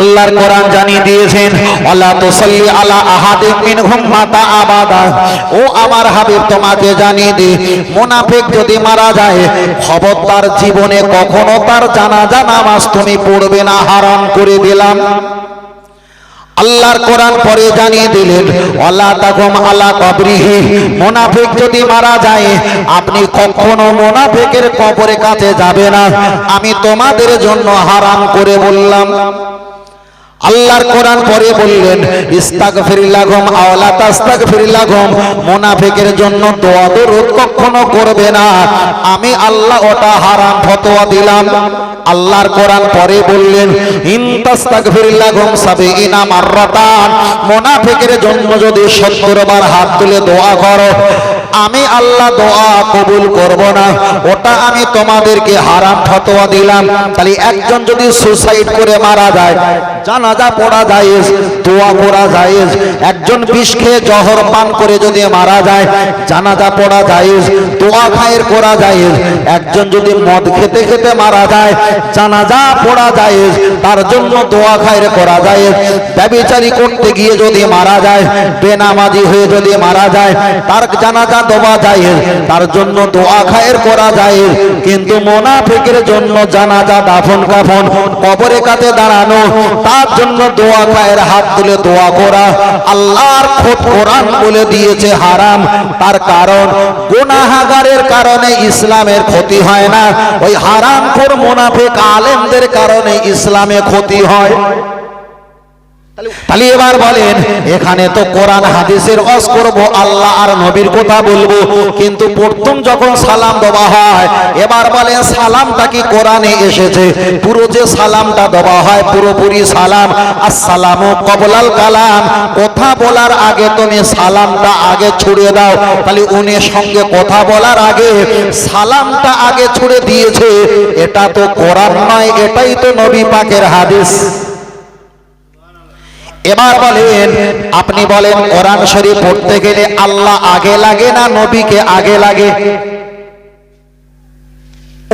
আল্লাহর কোরআন জানিয়ে দিয়েছেন আল্লাহ তুসাল্লি আলা আহাদিম মিনহুম মাতা আবাদা। ও আমার হাবিব, তোমাকে জানিয়ে দি মুনাফিক যদি মারা যায়, খবরদার জীবনে কখনো তার জানাজা নামাজ তুমি পড়বে না, হারাম করে দিলাম। আল্লাহর কোরআন পরে জানিয়ে দিলেন আল্লাহ তাকুম আলা কবরিহি। মুনাফিক যদি মারা যায়, আপনি কখনো মুনাফিকের কবরের কাছে যাবে না। আমি তোমাদের জন্য হারাম করে বললাম। আল্লাহর কোরআন পরে বললেন ইস্তাক ইস্তাগফিরিল্লাহুম আওলা তাস্তাগফিরিল্লাহুম মুনাফিকের জন্য দোয়া দরুদ কখনো করবে না। আমি আল্লাহ ওটা হারাম ফতোয়া দিলাম। আল্লাহর কোরআন পরে বললেন, ইন তাস্তাগফিরিল্লাহুম সাবিনা মাররাতান। মুনাফিকের জন্য যদি 70 বার হাত তুলে দোয়া করো আমি আল্লাহ দোয়া কবুল করব না। ওটা আমি তোমাদেরকে হারাম ফতোয়া দিলাম। তাহলে একজন যদি সুসাইড করে মারা যায়, জানাজা পড়া যায় দোয়া পড়া যায় একজন বিষ খেয়ে জহর পান করে যদি মারা যায়, জানাজা পড়া যায় দোয়া খায়ের করা যায় একজন যদি মদ খেতে খেতে মারা যায়, জানাজা পড়া যায় তার জন্য দোয়া খায়ের করা যায় ব্যবিচারি করতে গিয়ে যদি মারা যায়, বেনামাজি হয়ে যদি মারা যায়, তার জানাজা দেওয়া যায় তার জন্য দোয়া খায়ের করা যায় কিন্তু মোনাফিকের জন্য জানাজা দাফন কাফন, কবরে কাছে দাঁড়ানো, তার জন্য দোয়া খায়ের হাত তুলে দোয়া করা। আল্লাহর খোদ কোরআন বলে দিয়েছে হারাম, তার কারণ গুনাহাগারের কারণে ইসলামের ক্ষতি হয় না। ওই হারাম খোর মোনাফিক আলেমদের কারণে ইসলামে ক্ষতি হয়। তাহলে এবার বলেন এখানে তো কোরআন হাদিসের অস করব আল্লাহ আর নবীর কথা বলব কিন্তু প্রথম যখন সালাম দেওয়া হয় এবার বলেন সালামটা কি কোরআনে এসেছে? পুরো যে সালামটা দেওয়া হয় পুরোপুরি সালাম আসসালামু কবলাল কালাম কথা বলার আগে তুমি সালামটা আগে ছুড়ে দাও। তাহলে উনি সঙ্গে কথা বলার আগে সালামটা আগে ছুড়ে দিয়েছে এটা তো কোরআন নয় এটাই তো নবী পাকের হাদিস। এবার বলেন, আপনি বলেন, কোরআন শরীফ পড়তে গেলে আল্লাহ আগে লাগে না নবীকে আগে লাগে?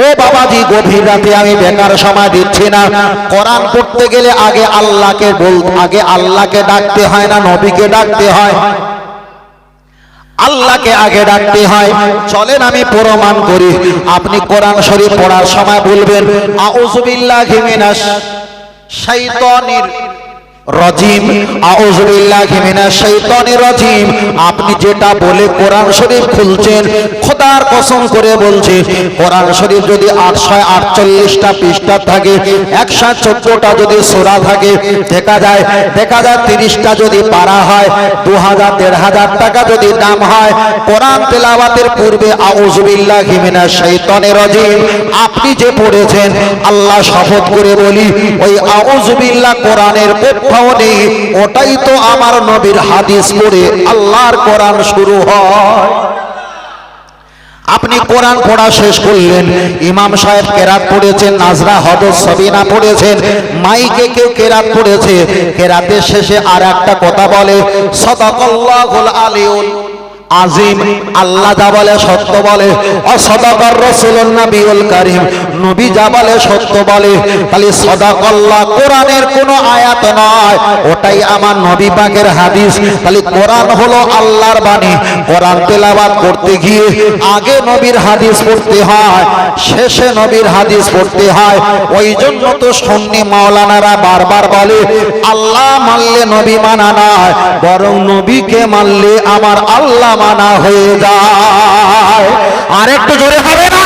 ও বাবাজি, গভীর রাতে আমি বেকার সময় দিচ্ছি না। কোরআন পড়তে গেলে আগে আল্লাহকে বল, আগে আল্লাহকে ডাকতে হয় না, নবীকে ডাকতে হয়। আল্লাহকে আগে ডাকতে হয়। চলেন আমি প্রমাণ করি। আপনি কোরআন শরীফ পড়ার সময় বলবেন আউযুবিল্লাহি মিনাশ শাইতানির রজিম, আউযুবিল্লাহি মিনাশ শাইতানির রজিম। আপনি যেটা বলে কোরআন শরীফ খুলছেন, খোদার কসম করে বলছি, কোরআন শরীফ যদি 848টা পৃষ্ঠা থাকে 114টা যদি সূরা থাকে, দেখা যায় দেখা যায় 30টা যদি পারা হয় 2000 1500 টাকা যদি দাম হয়, কোরআন তেলাওয়াতের পূর্বে আউযুবিল্লাহি মিনাশ শাইতানির রজিম। আপনি যে পড়েছেন, আল্লাহ শপথ করে বলি, ওই আউযুবিল্লাহ কোরআনের কোথাও নেই ওটাই তো আমার নবীর হাদিস পড়ে আল্লাহর কোরআন শুরু হয়। আপনি কোরআন পড়া শেষ করলেন, ইমাম সাহেব কেরাত পড়েছেন, নাজরা হদর সবিনা পড়েছেন, মাইকে কেউ কেরাত পড়েছে, কেরাতের শেষে আর একটা কথা বলে, সদাকল্লাহুল আলিউল আজিম, আল্লাহ যা বলে সত্য বলে। অসদাকর রসুলুন নবিউল কারীম, নবী যা বলে সত্য বলে। তাহলে সদাকল্লাহ কোরআনের কোনো আয়াত নয়, ওটাই আমার নবী পাকের হাদিস। তাহলে কোরআন হলো আল্লাহর বাণী। কোরআন তেলাওয়াত করতে গিয়ে আগে নবীর হাদিস পড়তে হয়, শেষে নবীর হাদিস পড়তে হয়। ওই জন্য তো সন্নি মাওলানারা বারবার বলে, আল্লাহ মানলে নবী মানা নয়, বরং নবীকে মানলে আমার আল্লাহ মানা হয়ে যায়। আর একটু জোরে হবে না?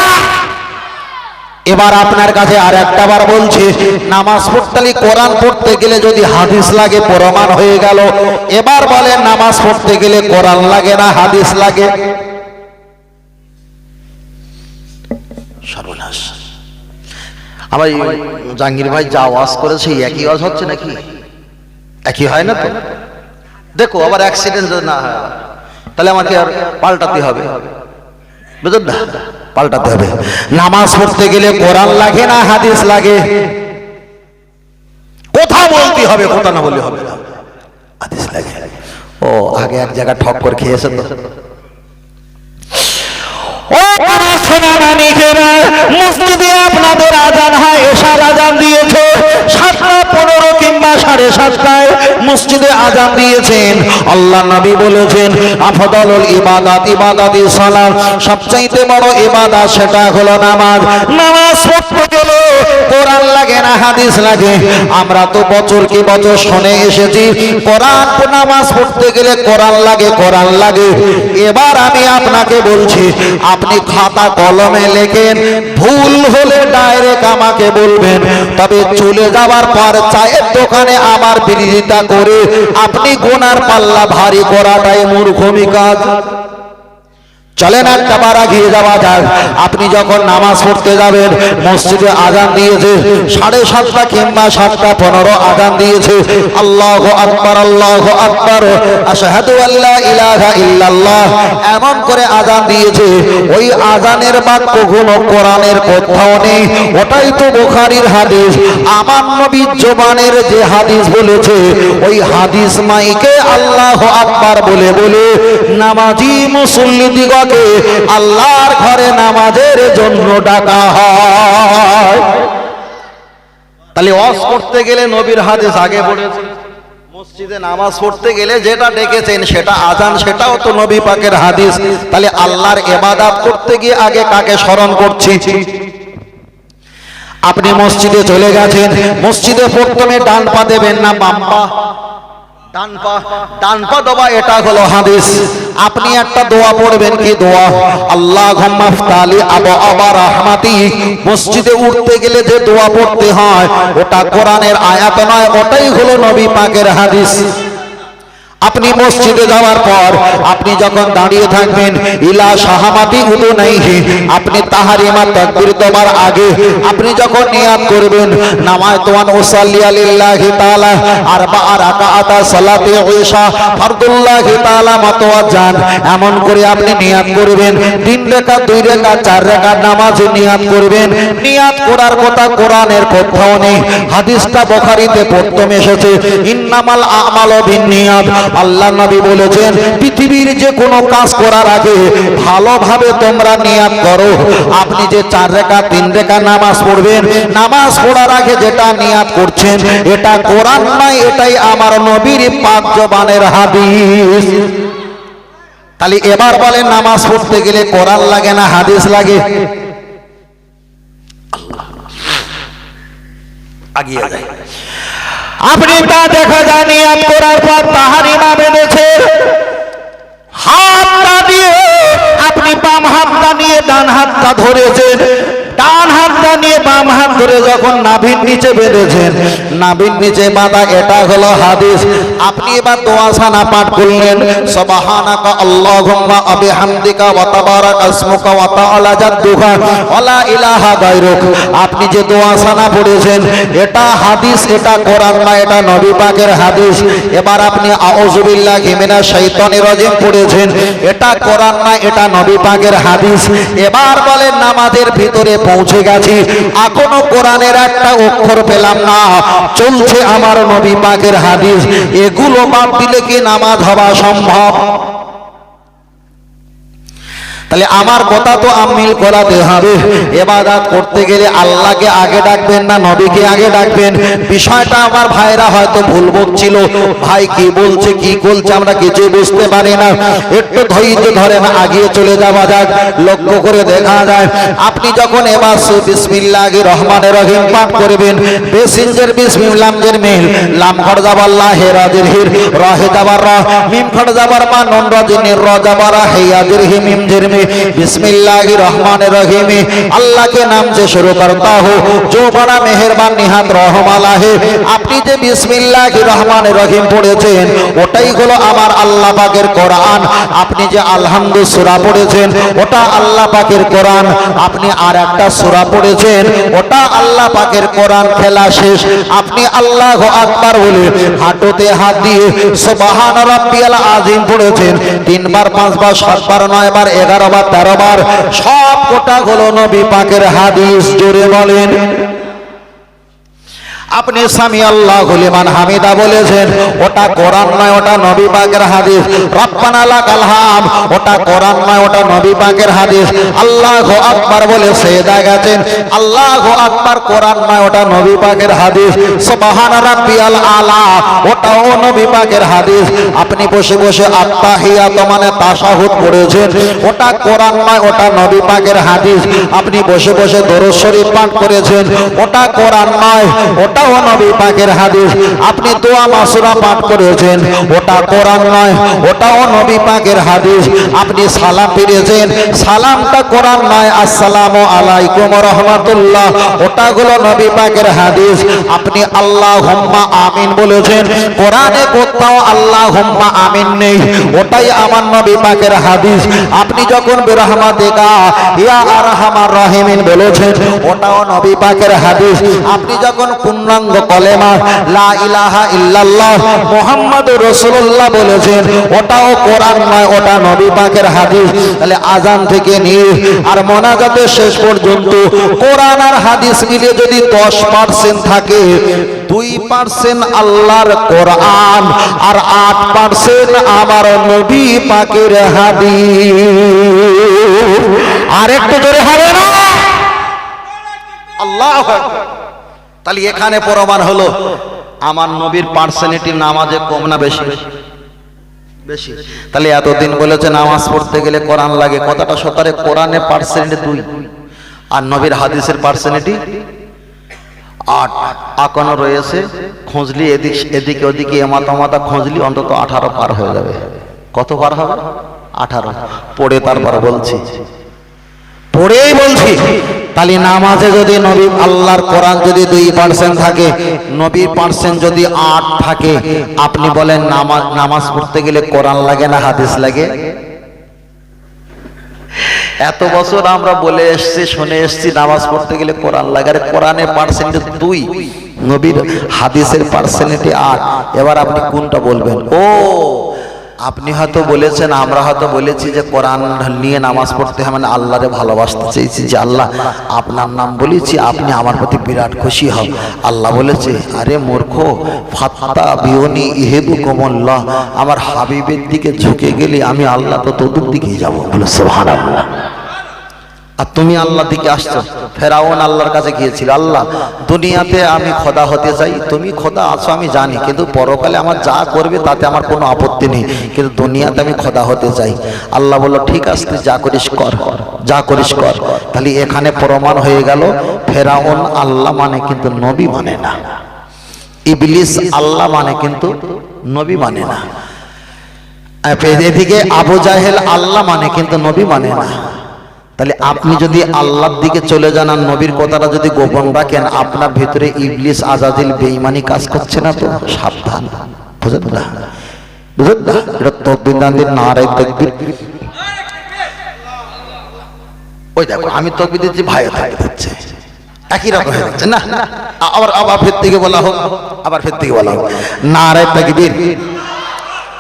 এবার আপনার কাছে আর একটা বার বলছি, নামাজ পড়তে কোরআন পড়তে গেলে যদি হাদিস লাগে, প্রমাণ হয়ে গেল। এবার বলেন, নামাজ পড়তে গেলে কোরআন লাগে না, হাদিস লাগে? আমার জাহাঙ্গীর ভাই যা ওয়াজ করেছে একই ওয়াজ হচ্ছে নাকি? একই হয় না তো? দেখো, আবার অ্যাক্সিডেন্ট না হয়। তাহলে আমাকে আর পাল্টাতে হবে। বুঝলেন না? পাল্টাতে হবে। নামাজ পড়তে গেলে কোরআন লাগে না, হাদিস লাগে? কথা বলতে হবে, কথা না বললে হবে না। হাদিস লাগে। ও, আগে এক জায়গায় ঠক করে খেয়েছে তো? আপনাদের আজান হয় আজান দিয়েছে। সাতটা পনেরো কিংবা সাড়ে সাতটায় মসজিদে আজান দিয়েছেন। আল্লাহ নবী বলেছেন আফদল ইবাদাত ইবাদাত সালাম সবচাইতে বড় ইবাদাত সেটা হলো নামাজ। নামাজ পড়তে গেলে কোরআন লাগে না, হাদিস লাগে। আমরা তো বছর কি বছর শুনে এসেছি, কোরআন নামাজ পড়তে গেলে কোরআন লাগে কোরআন লাগে। এবার আমি আপনাকে বলছি, আপনি খাতা কলমে লেখেন, ভুল হলে ডাইরেক্ট আমাকে বলবেন। তবে চলে যাওয়ার পর চায়ের দোকানে আমার বিরোধিতা করে, আপনি গোনার পাল্লা ভারী করাটাই মূর্খমি কাজ। চলেন যাওয়া আপনি যখন নামাজ পড়তে যাবেন, মসজিদে দিয়েছে, সাড়ে সাতটা কিংবা সাতটা পনেরো দিয়েছে। আল্লাহ আকবর আল্লাহ আকবর। ইল্লাল্লাহ। এমন করে দিয়েছে। ওই আজানের বাক্য কোনো কোরআনের কোথাও নেই। ওটাই তো বুখারীর হাদিস। আমার নবীর জবানের যে হাদিস বলেছে, ওই হাদিস মাইকে আল্লাহ আকবার বলে বলে, নামাজি মুসল্লি দিগকে আল্লাহর ঘরে নামাজের জন্য ডাকা হয়। তাহলে অস করতে গেলে নবীর হাদিস আগে পড়েছে মসজিদে নামাজ পড়তে গেলে যেটা ডেকেছেন সেটা আজান, সেটাও তো নবী পাকের হাদিস। তাহলে আল্লাহর এবাদাত করতে গিয়ে আগে কাকে স্মরণ করছি? আপনি মসজিদে চলে গেছেন, মসজিদে প্রথমে ডান পা দেবেন না বাম পা? ডান পা, ডান এটা হলো হাদিস। আপনি একটা দোয়া পড়বেন, কি দোয়া? আল্লাহ ঘম্মাফতালি আবু আবা রহমাতি। মসজিদে উঠতে গেলে যে দোয়া পড়তে হয়, ওটা কোরআনের আয়াত নয়, ওটাই হলো নবী পাকের হাদিস। আপনি মসজিদে যাওয়ার পর আপনি যখন দাঁড়িয়ে থাকবেন, ইলা শাহামাতি উদু নাইহি আপনি তাহারিমা তাকবীর দেওয়ার আগে আপনি যখন নিয়াত করবেন নামায় তোয়ান উসাল্লি আলিল্লাহি তাআলা আরবা রাকাআতা সালাতে ঈশা, ফরদুল্লাহি তাআলা মাতওয়াজ্জান, এমন করে আপনি নিয়াত করবেন, তিন রাকাত দুই রাকাত চার রাকাত নামাজ নিয়াত করবেন। নিয়াত করার কথা কোরআনের কোথাও নেই, হাদিসটা বুখারীতে প্রথম এসেছে, ইন্নামাল আমালু বিন্নিয়াত আল্লাহ নবী বলেছেন, পৃথিবীর যে কোনো কাজ করার আগে ভালোভাবে তোমরা নিয়াত করো। আপনি যে চার রেখা, তিন রেখা নামাজ পড়বেন, নামাজ পড়ার আগে যেটা নিয়াত করছেন, এটা কোরআন নয়, এটাই আমার নবীর পাক জবানের হাদিস। তাহলে এবার বলেন, নামাজ পড়তে গেলে কোরআন লাগে না হাদিস লাগে? আগিয়ে যায় আপনি তা দেখা যায় নিয়াত করার পর তাহারি মা বেঁধেছে ধরে যখন নাভির নিচে বেঁধেছেন, নাভির নিচে বাঁধা এটা হলো হাদিস। আপনি এবার দোয়াসানা পাঠ করলেন আপনি যে দোয়াসানা পড়েছেন, এটা হাদিস, এটা কোরআন না, এটা নবী পাকের হাদিস। এবার আপনি আউযুবিল্লাহি মিনাশ শাইতানির রাজিম পড়েছেন, এটা কোরআন না, এটা নবী পাকের হাদিস। এবার বলেন, নামাজের ভিতরে পৌঁছে গেছি, এখনও কোরআনের একটা অক্ষর পেলাম না। চলছে আমার নবী পাকের হাদিস। এগুলো বাদ দিলে কি নামাজ হওয়া সম্ভব? তাহলে আমার কথা তো আমিল করাতে হবে। এবাদাত করতে গেলে আল্লাহকে আগে ডাকবেন না নবীকে আগে ডাকবেন? বিষয়টা আমার ভাইরা হয়তো ভুল বকছিল। ভাই কি বলছে কি বলছে আমরা কিছু বুঝতে পারি না। একটু ধৈর্য ধরেন, আগিয়ে চলে যাওয়া যাক, লক্ষ্য করে দেখা যায়। আপনি যখন এবার বিসমিল্লাহি রহমানের রহিম পাঠ করবেন বেসিনজের বিসমিল্লামজের মিল যাবার লাহে রাজের হির রহে যাবার র, মিম যাবার মা নন রাজিনের র যাবার হেয়াজের হি মিম জের মে बिस्मिल्लाह रहमान रहीम अल्लाह के नाम से शुरू करता हो जो बड़ा मेहरबान निहात রহমালা হে আপনি যে বিসমিল্লাহ রহমান রহিম পড়েছেন ওটাই হলো আমার আল্লাহ পাকের কোরআন আপনি যে আলহামদু সূরা পড়েছেন ওটা আল্লাহ পাকের কোরআন আপনি আর একটা সূরা পড়েছেন ওটা আল্লাহ পাকের কোরআন খেলা শেষ আপনি আল্লাহ আকবার বলে হাঁটুতে হাত দিয়ে সুবহান রাব্বিয়াল আযীম পড়েছেন তিনবার পাঁচবার সাতবার নয়বার এগারো বার তেরো বার সব কোটা হলো নবী পাকের হাদিস জুড়ে বলেন। আপনি স্বামী আল্লাহ লিমান হামিদা বলেছেন, ওটা কোরআন নয়, ওটা নবী পাকের হাদিস। রব্বানা লাকাল হাম, ওটা কোরআন নয়, ওটা নবী পাকের হাদিস। আল্লাহু আকবার বলে সেদা গেছেন। আল্লাহু আকবার কোরআন নয়, ওটা নবী পাকের হাদিস। সুবহান রাব্বিয়াল আলা, ওটাও নবী পাকের হাদিস। আপনি বসে বসে আত্তাহিয়াত মানে তাশাহুদ করেছেন। ওটা কোরআন নয়, ওটা নবী পাকের হাদিস। আপনি বসে বসে দরুদ শরীফ পাঠ করেছেন। ওটা কোরআন নয় নবী পাকের হাদিস। আপনি দোয়া মাসুরা পাঠ করেছেন, ওটা কোরআন নয়, ওটাও নবী পাকের হাদিস। আপনি সালাম ফিরেছেন, সালামটা কোরআন নয় আলাইকুম রহমাতুল্লাহ ওটা হলো নবী পাকের হাদিস। আপনি আল্লাহ হুম্মা আমিন বলেছেন, কোরআনে কোথাও আল্লাহ হুম্মা আমিন নেই, ওটাই আমার নবী পাকের হাদিস। আপনি যখন বিরহমাতিকা, ইয়া আরহামার রহিমিন বলেছেন, ওটাও নবী পাকের হাদিস। আপনি যখন পূর্ণাঙ্গ কলেমা, লা ইলাহা ইল্লাল্লাহ মুহাম্মাদুর রাসূলুল্লাহ বলেছেন, ওটাও কোরআন নয়, ওটা নবী পাকের হাদিস। তাহলে আজান থেকে নিয়ে আর মোনাজাতের শেষ পর্যন্ত কোরআন আর হাদিস মিলে যদি দশ পার্সেন্ট থাকে, দুই পার্সেন্ট আল্লাহর কোরআন আর আট পার্সেন্ট আমার নবী পাকের হাদিস। আর একটু জোরে হবে না? আল্লাহ তাহলে এখানে প্রমাণ হলো আমার নবীর পার্সেন্টিটি নামাজে কম না বেশি? বেশি। তাহলে এতদিন বলেছে নামাজ পড়তে গেলে কোরআন লাগে কথাটা সতারে কোরআনে পার্সেন্ট দুই আর নবীর হাদিসের পার্সেন্টি আট। এখনও রয়েছে খুঁজলি এদিক এদিকে ওদিকে এমাতা মাতা খুঁজলি অন্তত আঠারো পার হয়ে যাবে। কত পার হবে? আঠারো। পড়ে তারপর বলছি। পড়েই বলছি, তাহলে নামাজে যদি নবী আল্লাহর কোরআন যদি দুই পার্সেন্ট থাকে নবীর পার্সেন্ট যদি আট থাকে, আপনি বলেন নামাজ নামাজ পড়তে গেলে কোরআন লাগে না, হাদিস লাগে? এত বছর আমরা বলে এসছি, শুনে এসছি, নামাজ পড়তে গেলে কোরআন লাগে। আর কোরআনের পার্সেন্ট দুই, নবীর হাদিসের পার্সেন্টে আট। এবার আপনি কোনটা বলবেন? ও আপনি হয়তো বলেছেন, আমরা হয়তো বলেছি যে কোরআন নিয়ে নামাজ পড়তে হয় মানে আল্লাহরে ভালোবাসতে চেয়েছি যে আল্লাহ, আপনার নাম বলেছি, আপনি আমার প্রতি বিরাট খুশি হন। আল্লাহ বলেছে, আরে মূর্খ ফাতা বিয়নি ইহেবু কমল্লাহ আমার হাবিবের দিকে ঝুঁকে গেলে আমি আল্লাহ তো তোদের দিকেই যাব। বলে সোহান আল্লাহ আর তুমি আল্লাহ দিকে আসছো। ফেরাউন আল্লাহর কাছে গিয়েছিল, আল্লাহ, দুনিয়াতে আমি খোদা হতে চাই, তুমি খোদা আছো, আমি জানি, কিন্তু পরকালে আমার যা করবে তাতে আমার কোনো আপত্তি নেই, কিন্তু দুনিয়াতে আমি খোদা হতে চাই। আল্লাহ বলল, ঠিক আছে, তুই যা করিস কর, যা করিস কর। তাহলে এখানে প্রমাণ হয়ে গেল, ফেরাউন আল্লাহ মানে কিন্তু নবী মানে না। ইবলিস আল্লাহ মানে কিন্তু নবী মানে না। এদিকে আবু জাহেল আল্লাহ মানে কিন্তু নবী মানে না। তাহলে আপনি যদি আল্লাহর দিকে চলে যান আর নবীর কথাটা যদি গোপন রাখেন আপনার ভিতরে ইবলিস আজাদিল বেঈমানি কাজ করছে না তো সাবধান। বুঝলেন না? বুঝলেন না? এটা তকবির দান্দির নারায় তকবির ওই দেখো আমি তকবির দিচ্ছি ভাই থাকে দিচ্ছে। একই রকম হয়ে যাচ্ছে না? আবার আবার ফের থেকে বলা হোক আবার ফের থেকে বলা হোক। নারায় তকবির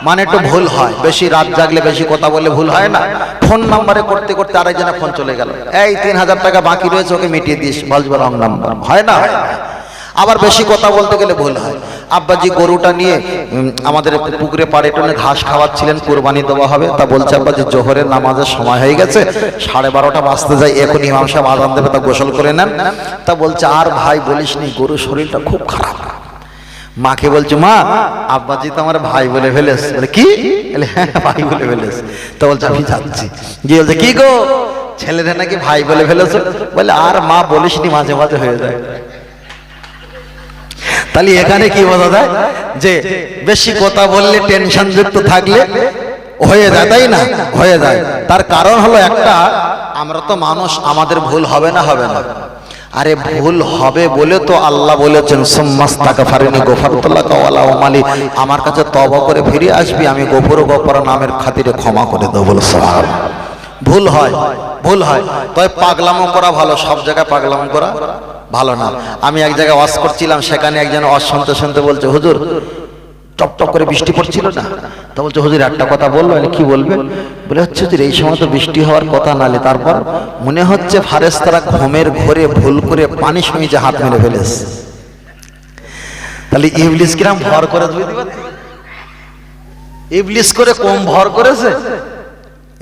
মানে একটু ভুল হয়। বেশি রাত জাগলে বেশি কথা বললে ভুল হয় না। ফোন নাম্বারে করতে করতে আরেকজনের ফোন চলে গেল। এই তিন হাজার টাকা বাকি রয়েছে ওকে মিটিয়ে দিস। বলবে রং নাম্বার। হয় না? আবার বেশি কথা বলতে গেলে ভুল হয়। আব্বাজি গরুটা নিয়ে আমাদের পুকুরে পাড়ে টোনে ঘাস খাওয়াচ্ছিলেন কোরবানি দেওয়া হবে। তা বলছে আব্বাজি জোহরের নামাজের সময় হয়ে গেছে। সাড়ে বারোটা বাজতে যাই এখন ইমাম সাহেব আজান দেবে তা গোসল করে নেন। তা বলছে আর ভাই বলিস নি গরুর শরীরটা খুব খারাপ। মাকে বলছে মা আব্বাজি তো আমার ভাই বলে ফেলেস বলে কি? বলে, হ্যাঁ ভাই বলে ফেলেস তো বলছে আমি যাচ্ছি। গিয়ে বলছে কি গো? ছেলেরা নাকি ভাই বলে ফেলেছো? বলে আর মা বলিসনি মাঝে মাঝে হয়ে যায়। তাহলে এখানে কি বোঝা যায়? যে বেশি কথা বললে টেনশন যুক্ত থাকলে হয়ে যায় তাই না? হয়ে যায়। তার কারণ হলো একটা আমরা তো মানুষ আমাদের ভুল হবে না হবে না। আরে ভুল হবে বলে তো আল্লাহ বলেছেন সোম্মাস টাকা ফারিনি কাওয়ালা ওমালি আমার কাছে তবা করে ফিরে আসবি, আমি গোপর গোপর নামের খাতিরে ক্ষমা করে দেবো বলে ভুল হয় ভুল হয়। তবে পাগলামো করা ভালো, সব জায়গায় পাগলাম করা ভালো না। আমি এক জায়গায় ওয়াশ করছিলাম, সেখানে একজন ওয়াজ শুনতে শুনতে বলছে, হুজুর টপ টপ করে বৃষ্টি পড়ছিল না। তো বলছে, হুজুর, একটা কথা বলল কি বলবে? বলে, হচ্ছে যে এই সময় তো বৃষ্টি হওয়ার কথা নালে তারপর মনে হচ্ছে ফারেস্তারা ঘুমের ঘরে ভুল করে পানি সমিজে হাত মেরে ফেলেছে। তাহলে ইবলিস কিরাম ভর করে পারছি ইবলিস করে কম ভর করেছে?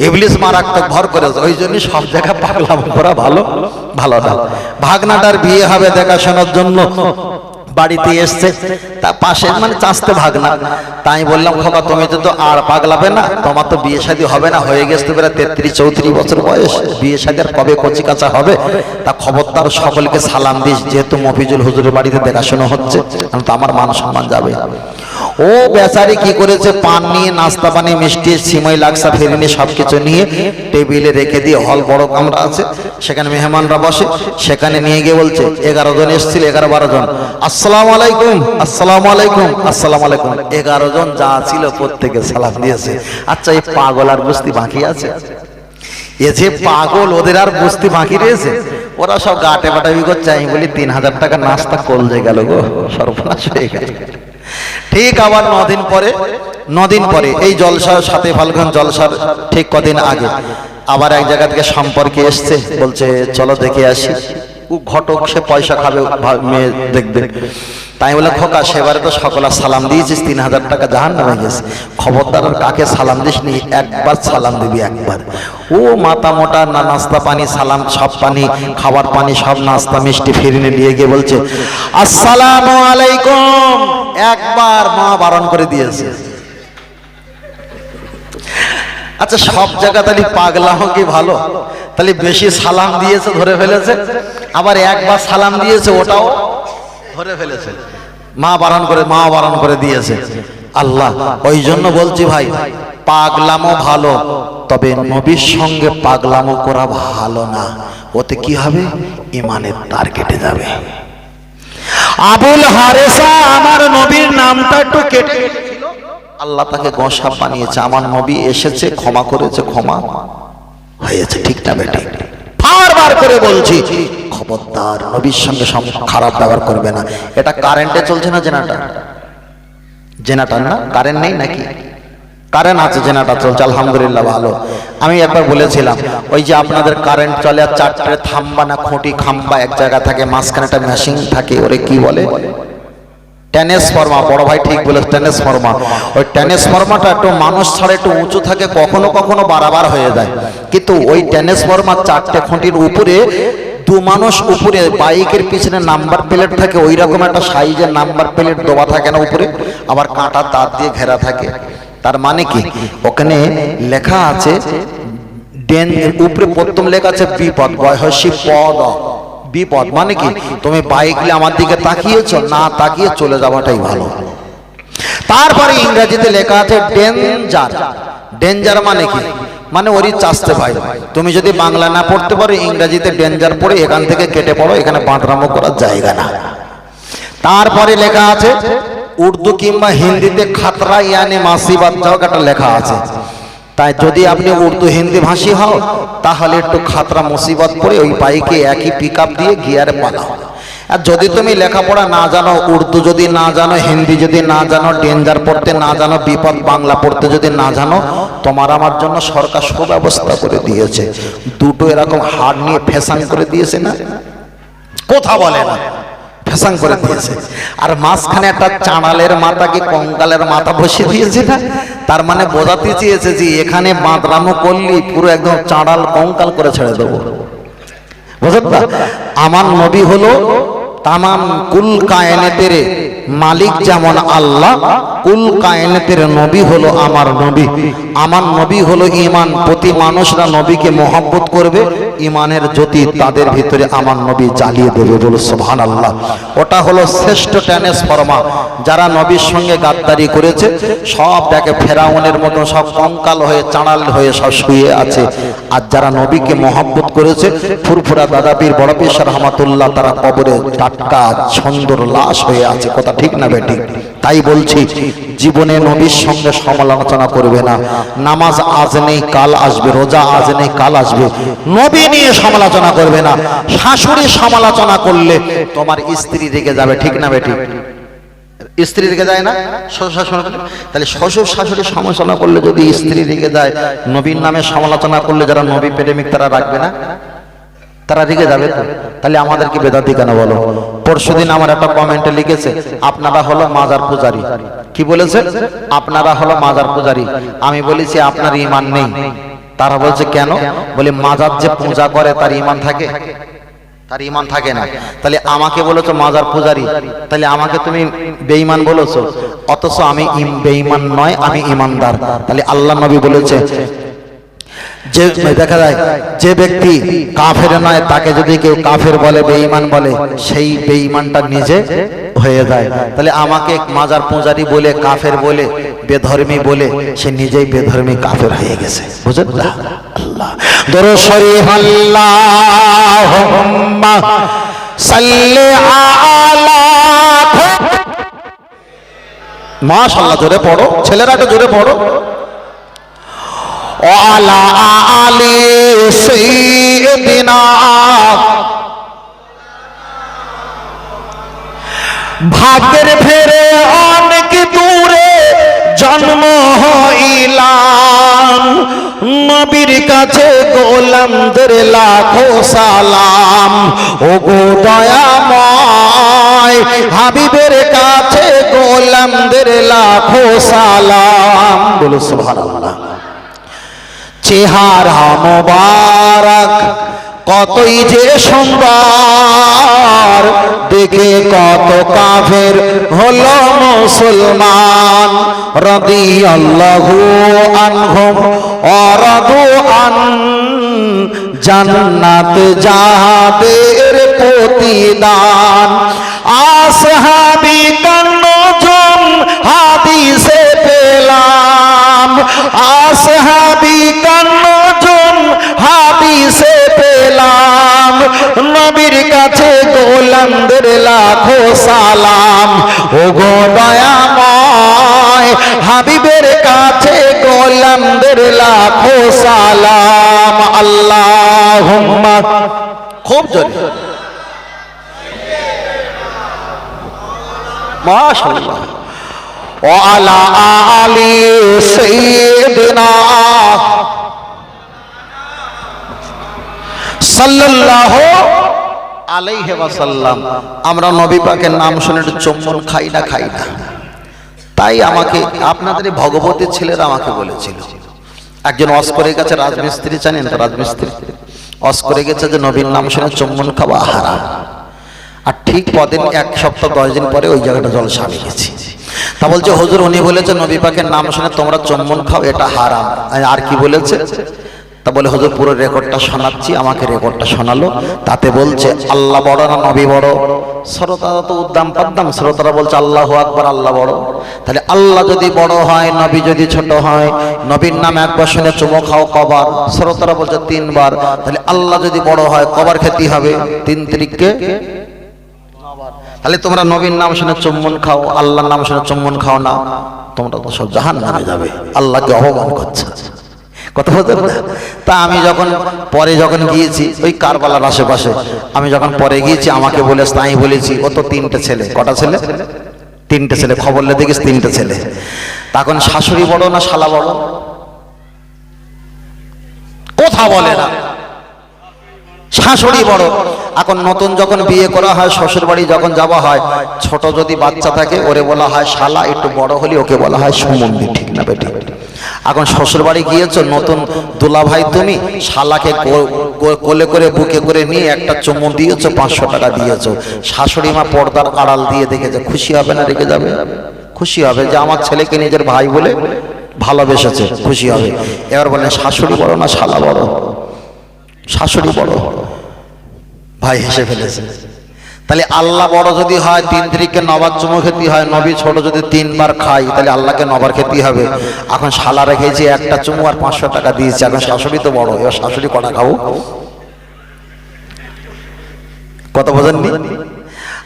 ইবলিস মারাত্মক ভর করেছে। ওই জন্য সব জায়গায় পাগলাম করা ভালো ভালো না। ভাগনাটার বিয়ে হবে দেখাশোনার জন্য। বাড়িতে এসছে, তা পাশে মানে চাষতে ভাগনা। তাই বললাম, খোকা, তুমি তো আর পাগলাবে না, তোমার তো বিয়ে শাদী হবে না, হয়ে গেছে তো প্রায় তেত্রিশ, চৌত্রিশ বছর বয়স, বিয়ে শাদী আর কবে কচি কাঁচা হবে? তা খবরদার সকলকে সালাম দিস, যেহেতু মফিজুল হুজুরের বাড়িতে দেখাশোনা হচ্ছে তো আমার মান সম্মান যাবে। ও বেচারি কি করেছে, পান নিয়ে, নাস্তা পানি মিষ্টি, সিমই, লাক্সা, ফেরিনি, সবকিছু নিয়ে টেবিলে রেখে দিয়ে হল বড় কামরা আছে, সেখানে মেহমানরা বসে, সেখানে নিয়ে গিয়ে বলছে, এগারো জন এসেছিল, এগারো, বারো জন। আসসালামু আলাইকুম আসসালামু আলাইকুম আসসালামু আলাইকুম। এগারো জন যা ছিল প্রত্যেকে সালাম দিয়েছে। আচ্ছা এই পাগল আর বুঝতে বাকি আছে? এ যে পাগল, ওদের আর বুঝতে বাকি রয়েছে? ওরা সব গাটে বাটাবি করছে, আমি বলি, তিন হাজার টাকা নাস্তা কলজে গেল গো, সর্বনাশ হয়ে গেল। ঠিক আবার নদিন পরে নদিন পরে, এই জলসার সাথে ফাল্গুন জলসার ঠিক কদিন আগে, আবার এক জায়গা থেকে সম্পর্কে এসছে, বলছে, চলো দেখে আসি। ও ঘটক সে পয়সা খাবে মেয়ে দেখবে। তাই বলে, খোকা, সেবারে তো সকলা সালাম দিয়েছিস, তিন হাজার টাকা জাহান নামে গেছে। খবরদার কাকে সালাম দিস নি একবার সালাম দিবি একবার। ও মাথা মোটা, না নাস্তা পানি, সালাম সব পানি, খাবার পানি, সব নাস্তা মিষ্টি ফিরিনে নিয়ে গিয়ে বলছে, আসসালামু আলাইকুম। একবার মা বারণ করে দিয়েছে। আচ্ছা সব জায়গা তাহলে পাগলা কি ভালো? তাহলে বেশি সালাম দিয়েছে, ধরে ফেলেছে? আবার একবার সালাম দিয়েছে, ওটাও ধরে ফেলেছে। মা বারণ করে, মা বারণ করে দিয়েছে। আল্লাহ, ওই জন্য বলছি ভাই, পাগলামো ভালো, তবে নবীর সঙ্গে পাগলামো করা ভালো না। ওতে কি হবে? ইমানের তার কেটে যাবে। আবুল হারেসা, আমার নবীর নামটা একটু কেটে আল্লাহ তাকে গোসা বানিয়েছে। আমার নবী এসেছে, ক্ষমা করেছে, ক্ষমা হয়েছে। ঠিক না বেটি? বারবার করে বলছি। খবরদার, নবীর সঙ্গে খারাপ ব্যবহার করবে না। এটা কারেন্টে চলছে না জেনাটা? জেনাটার না? কারেন্ট নেই নাকি? কারেন্ট আছে, জেনাটা চলছে, আলহামদুলিল্লাহ ভালো। আমি একবার বলেছিলাম, ওই যে আপনাদের কারেন্ট চলে আর চারটে থাম্বা না খুঁটি খাম্বা এক জায়গা থাকে, মাঝখানে একটা মেশিন থাকে, ওরে কি বলে? ট্যানেসফর্মা বড় ভাই ঠিক বলে টেনেস ফর্মা। ওই টেনেস ফর্মাটা একটু মানুষ ছাড়া একটু উঁচু থাকে, কখনো কখনো বাড়াবার হয়ে যায়। কিন্তু ওই ট্যানেসফর্মার চারটে খুঁটির উপরে, দু মানুষ উপরে, বাইকের পিছনে নাম্বার প্লেট থাকে ওই রকম একটা সাইজের নাম্বার প্লেট দেওয়া থাকে না উপরে, আবার কাঁটা তার দিয়ে ঘেরা থাকে। তার মানে কি? ওখানে লেখা আছে, ডেন উপরে প্রথম লেখা আছে বিপদ, বয়সী পদ। বিপদ মানে কি? তুমি বাইক নিয়ে আমার দিকে তাকিয়েছ, না তাকিয়ে চলে যাওয়াটাই ভালো। তারপরে ইংরেজিতে লেখা আছে ডেঞ্জার। ডেঞ্জার মানে কি? মানে ওরই চাষতে ভাই তুমি যদি বাংলা না পড়তে পারো, ইংরেজিতে ডেঞ্জার পড়ে এখান থেকে কেটে পড়ো, এখানে বাঁধরামো করার জায়গা না। তারপরে লেখা আছে, উর্দু কিংবা হিন্দিতে খাতরা ইয়ানে মাসিবাদ যাও, একটা লেখা আছে। তাই যদি আপনি উর্দু হিন্দি ভাষী হও তাহলে একটু খাতরা মুসিবত পড়ে ওই বাইকে একই পিক দিয়ে গিয়ারে পালাও আর যদি তুমি লেখাপড়া না জানো উর্দু যদি না জানো হিন্দি যদি না জানো ডেঞ্জার পড়তে না জানো বিপদ বাংলা পড়তে যদি না জানো তোমার আমার জন্য সরকার সুব্যবস্থা করে দিয়েছে। দুটো এরকম হাড় নিয়ে ফ্যাশন করে দিয়েছে না? কথা বলে না। ফ্যাশন করে দিয়েছে আর মাঝখানে একটা চাঁড়ালের মাথাকে কঙ্কালের মাথা বসিয়ে দিয়েছে না তার মানে বোঝাতে চেয়েছে যে এখানে বাঁধরানো করলি, পুরো একদম চাঁড়াল কঙ্কাল করে ছেড়ে দেবো। বুঝলেন আমার নবী হলো তামাম কুল কায়নেতের মালিক যেমন আল্লাহ, কুল কায়নেতের নবী হলো আমার নবী। আমার নবী হলো ইমান প্রতি মানুষরা নবীকে মহব্বত করবে ইমানের জ্যোতি তাদের ভিতরে আমার নবী জ্বালিয়ে দেবে বলে সুবহান আল্লাহ ওটা হলো শ্রেষ্ঠ ট্রান্সফর্মা যারা নবীর সঙ্গে গাদ্দারি করেছে, সব দেখে ফেরাউনের মতো সব কঙ্কাল হয়ে, চাঁড়াল হয়ে সব শুয়ে আছে। আর যারা নবীকে মহব্বত করেছে, ফুরফুরা দাদাপীর বড় পীর রহমাতুল্লাহ, তারা কবরে টাটকা সুন্দর লাশ হয়ে আছে। কথা ঠিক না বেটি তাই বলছি, জীবনে নবীর সঙ্গে সমালোচনা করবে না। নামাজ আজ নেই, কাল আসবে, রোজা আজ নেই, কাল আসবে। নবী নিয়ে সমালোচনা করবে না। শাশুড়ি সমালোচনা করলে তোমার স্ত্রী রেগে যাবে, ঠিক না বেটি স্ত্রী রেগে যায় না? শ্বশুর শাশুড়ি তাহলে শ্বশুর শাশুড়ি সমালোচনা করলে যদি স্ত্রী রেগে যায়, নবীর নামে সমালোচনা করলে যারা নবী প্রেমিক তারা রাখবে না? তারা রেগে যাবে তো? তাহলে আমাদের কি বেদাতি কেন বলো? পরশুদিন আমার একটা কমেন্টে লিখেছে আপনারা হলো মাজার পূজারি। কি বলেছে? আপনারা হলো মাজার পূজারি। আমি বলেছি আপনার ইমান নেই। তারা বলছে কেন? বলে মাজার যে পূজা করে তার ইমান থাকে? তার ইমান থাকে না। তাহলে আমাকে বলেছ মাজার পূজারি? তাহলে আমাকে তুমি বেঈমান বলেছ? অথচ আমি বেঈমান নয় আমি ইমানদার তাহলে আল্লাহ নবী বলেছে যে দেখা যায়, যে ব্যক্তি কাফের নয়, তাকে যদি কেউ কাফের বলে, বেঈমান বলে, সেই বেঈমানটা নিজে হয়ে যায়। তাহলে আমাকে মাজার পূজারি বলে, কাফের বলে, বেধর্মী বলে, সে নিজেই বেধর্মী কাফের হয়ে গেছে। বুঝলেন? আল্লাহ। জোরে পড়ো। ছেলেরা জোরে পড়ো। وعلى آل سيدنا ভাগ্যের ফেরে অনেক দূরে জন্ম হইলাম নবীর কাছে গোলামদের লাখো সালাম ও গো দয়াময় হাবিবের কাছে গোলামদের লাখো সালাম বলো সুবহানাল্লাহ চেহারা মোবারক, কতই যে সুন্দর। দেখে কত কাফের হলো মুসলমান। রদি আল্লাহু আনহুম, অরদু আন জান্নাত যাদের প্রতিদান। আসহাবি কান্নজম হাদিসে পেলাম। আসহাবি চন্দ্রের লাখো সালাম। ও গো দয়াময়, হাবিবের কাছে গোলামদের লাখো সালাম। আল্লাহ খুব জোরে। আলা আলি সাইয়্যিদিনা সাল্লাল্লাহু আলাইহি ওয়াসাল্লাম আমরা নবী পাকের নাম শুনে একটু চুম্বন খাই না খাই না। তাই আমাকে আপনাদের এই ভগবতীর ছেলেরা আমাকে বলেছিল। একজন অস্করের কাছে রাজমিস্ত্রি জানেন তো রাজমিস্ত্রি? অস্করে গেছে যে নবীর নাম শুনে চুম্বন খাওয়া হারাম। আর ঠিক পদিন এক সপ্তাহ দশ দিন পরে ওই জায়গাটা জলসা আমি গেছি। তা বলছে হুজুর উনি বলেছে নবী পাকের নাম শুনে তোমরা চম্বন খাও এটা হারাম। আর কি বলেছে? তা বলে, হুজুর, পুরো রেকর্ডটা শোনাচ্ছি, আমাকে রেকর্ডটা শোনালো। তাতে বলছে, আল্লাহ বড় না নবী বড়? শ্রোতারা তো উদ্দাম পাদ্দাম, শ্রোতারা বলছে, আল্লাহ আকবার, আল্লাহ বড়। তাহলে আল্লাহ যদি বড় হয়, নবী যদি ছোট হয়, নবীর নাম একবার শুনে চুমো খাও কবার। শ্রোতারা বলছে, তিনবার। তাহলে আল্লাহ যদি বড় হয়, কবার খেতে হবে? তিন তারিখকে তাহলে তোমরা নবীর নাম শুনে চুম্বন খাও, আল্লাহর নাম শুনে চুম্বন খাও না। তোমরা তো সব জাহান নামে যাবে। আল্লাহকে অপমান করছে। কথা বলতে পারবে? তা আমি যখন পরে যখন গিয়েছি, ওই কারবালার আশেপাশে, আমি যখন পরে গিয়েছি, আমাকে বলে তাই বলেছি, ও তো তিনটে ছেলে। কটা ছেলে? তিনটে ছেলে। খবর দেখিস, তিনটে ছেলে। তখন শাশুড়ি বড় না শালা বড়? কথা বলে না। শাশুড়ি বড়। এখন নতুন যখন বিয়ে করা হয়, শ্বশুর বাড়ি যখন যাওয়া হয়, ছোট যদি বাচ্চা থাকে, ওরে বলা হয় শালা, একটু বড় হলে ওকে বলা হয় সুমন্দি ঠিক না বেটি? এখন শ্বশুর বাড়ি গিয়েছো, নতুন দোলা ভাই তুমি, শালাকে কোলে করে, বুকে করে নিয়ে একটা চুমু দিয়েছ, পাঁচশো টাকা দিয়েছ। শাশুড়ি মা পর্দার আড়াল দিয়ে দেখেছে, খুশি হবে না রেখে যাবে? খুশি হবে যে আমার ছেলেকে নিজের ভাই বলে ভালোবেসেছে, খুশি হবে। এবার বলেন শাশুড়ি বড় না শালা বড়? শাশুড়ি বড়। ভাই হেসে ফেলেছে। তাহলে আল্লাহ বড় যদি হয়, তিন তারিখে নবার চুমো খেতে হয়, নবী ছোট যদি তিনবার খাই তাহলে আল্লাহকে নবার খেতে হবে। এখন শালা রেখেছি একটা চুমু আর পাঁচশো টাকা দিয়েছে, এখন শাশুড়ি তো বড়, এবার শাশুড়ি কটা খাব? কথা বোঝেননি?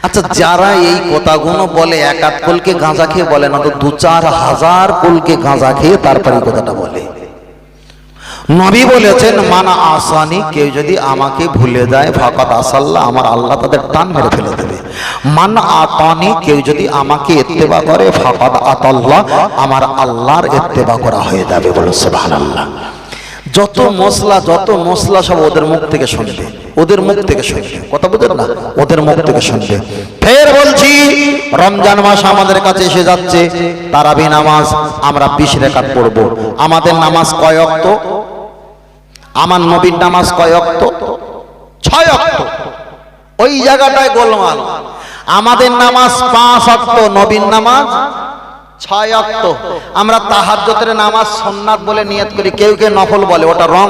আচ্ছা যারা এই কথাগুলো বলে, এক আধ কুলকে গাঁজা খেয়ে বলে না, তো দু চার হাজার কুলকে গাঁজা খেয়ে তারপরে কথাটা বলে। নবী বলেছেন, মানা আসানি, কেউ যদি আমাকে ভুলে যায় ফাকাত আসাল্লাহ আমার আল্লাহ তাদের টান মেরে ফেলে দেবে। মান আতানি, কেউ যদি আমাকে ইত্তেবা করে ফাকাত আতাল্লাহ আমার আল্লাহর ইত্তেবা করা হয়ে যাবে বলে সুবহানাল্লাহ। যত মশলা যত মশলা সব ওদের মুখ থেকে শুনবে, ওদের মুখ থেকে শুনবে। কথা বুঝেন না? ওদের মুখ থেকে শুনবে। ফের বলছি, রমজান মাস আমাদের কাছে এসে যাচ্ছে, তারাবি নামাজ আমরা বিশ রেখাত পড়ব। আমাদের নামাজ কয় অক্ত? আমার নবীর নামাজ কয় অক্ত? ছয় অক্ত। ওই জায়গাটায় গোলমাল। আমাদের নামাজ পাঁচ অক্ত, নবীর নামাজ ছয় অক্ত। আমরা তাহাজ্জতের নামাজ সন্ন্যাত বলে নিয়ত করি। কেউ কেউ নফল বলে, ওটা রং।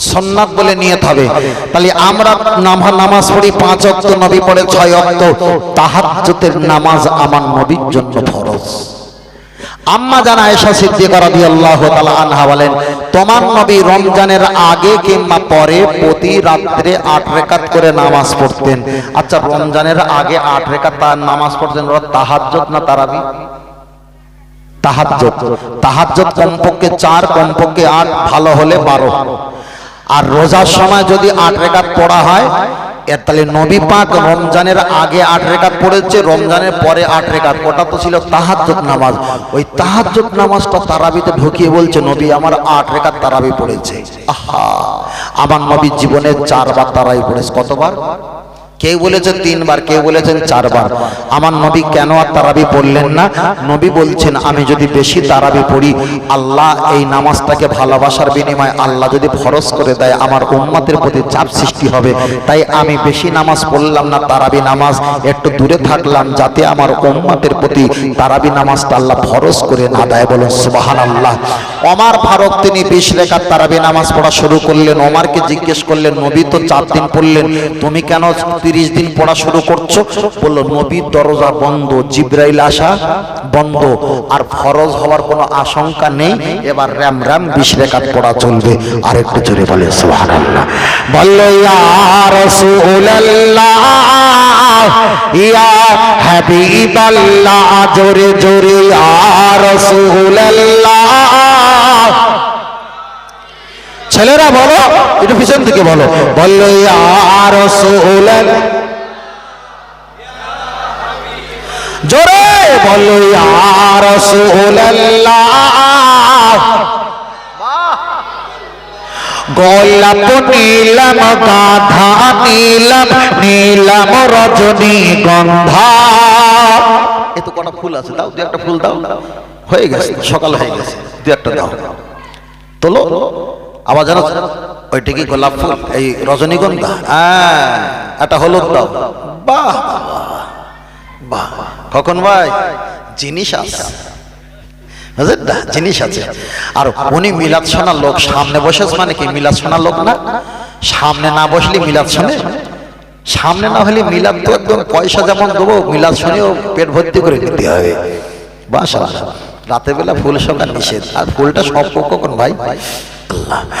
সন্ন্যাত বলে নিয়ত হবে। তাহলে আমরা নামা নামাজ পড়ি পাঁচ অক্ত, নবী পড়ে ছয় অক্ত। তাহাজ্জতের নামাজ আমার নবীর জন্য ফরজ। আম্মা জানা আয়েশা সিদ্দিকা রাদিয়াল্লাহু তাআলা আনহা বলেন, তোমার নবী রমজানের আগে কিংবা পরে প্রতি রাত্রে আট রেকাত করে নামাজ পড়তেন। আচ্ছা রমজানের আগে আট রেকাত তার নামাজ পড়তেন ওরা তাহাজ্জুদ না তারাবি? তাহাজ্জুদ। তাহাজ্জুদ কমপক্ষে চার, কমপক্ষে আট, ভালো হলে বারো। আর রোজার সময় যদি আট রেকাত পড়া হয় এর তাহলে নবী পাক রমজানের আগে আট রেখাত পড়েছে, রমজানের পরে আট রেখাত। ওটা তো ছিল তাহাজ্জুদ নামাজ। ওই তাহাজ্জুদ নামাজটা তারাবিতে ঢুকিয়ে বলছে, নবী, আমার আট রেখাত তারাবি পড়েছে। আহা! আমার নবীর জীবনে চারবার তারাবি পড়েছে। কতবার? কেউ বলেছেন তিনবার, কেউ বলেছেন চারবার। আমার নবী কেন আর তারাবি পড়লেন না? নবী বলছেন, আমি যদি বেশি তারাবি পড়ি, আল্লাহ এই নামাজটাকে ভালোবাসার বিনিময়ে আল্লাহ যদি ফরজ করে দেয়, আমার উম্মাতের প্রতি চাপ সৃষ্টি হবে। তাই আমি বেশি নামাজ পড়লাম না, তারাবি নামাজ। একটু দূরে থাকলাম, যাতে আমার উম্মাতের প্রতি তারাবি নামাজটা আল্লাহ ফরজ করে না দেয়। বলুন সুবাহান আল্লাহ অমার ফারুক, তিনি বিশ রেখার তারাবি নামাজ পড়া শুরু করলেন। ওমারকে জিজ্ঞেস করলেন, নবী তো চার দিন পড়লেন, তুমি কেন তিরিশ দিন পড়া শুরু করছ? বলল নবীর দরজা বন্ধ, জিব্রাইল আসা বন্ধ। আর ফরজ হওয়ার কোনো আশঙ্কা নেই, এবার র্যাম র্যাম বিশ রেখাত পড়া চলবে। আর একটু জোরে বলে, সুবহানাল্লাহ। বলল ইয়া হাবিবাল্লাহ, জোরে জোরে, ইয়া রাসূলুল্লাহ। ছেলেরা বলো, একটু পিছন থেকে বলো। বলল আর জোরে বলো আর গোলাপ নীলম, গাধা নীলম নীলম রজনী গন্ধা। এ তো কটা ফুল আছে, দাও, দু একটা ফুল দাও। হয়ে গেছে, সকাল হয়ে গেছে, দু একটা দাও। তোলো। আবার জানো ওইটা কি গোলাপ ফুল, এই রজনীগন্ধা। হ্যাঁ একটা হলুদ দাও। বাহ বাহ কখন ভাই, জিনিস আছে? জিনিস আছে। আর উনি মিলাদ শোনার লোক, সামনে বসেছে মানে কি মিলাদ শোনার লোক না? সামনে না বসলে মিলাদ শোনে সামনে না হলে মিলাদ তো একদম পয়সা যেমন দেবো মিলাদ শুনেও পেট ভর্তি করে নিতে হবে। বাস রাতের বেলা ফুল সকাল নিষেধ। আর ফুলটা সব কখন ভাই? আল্লাহ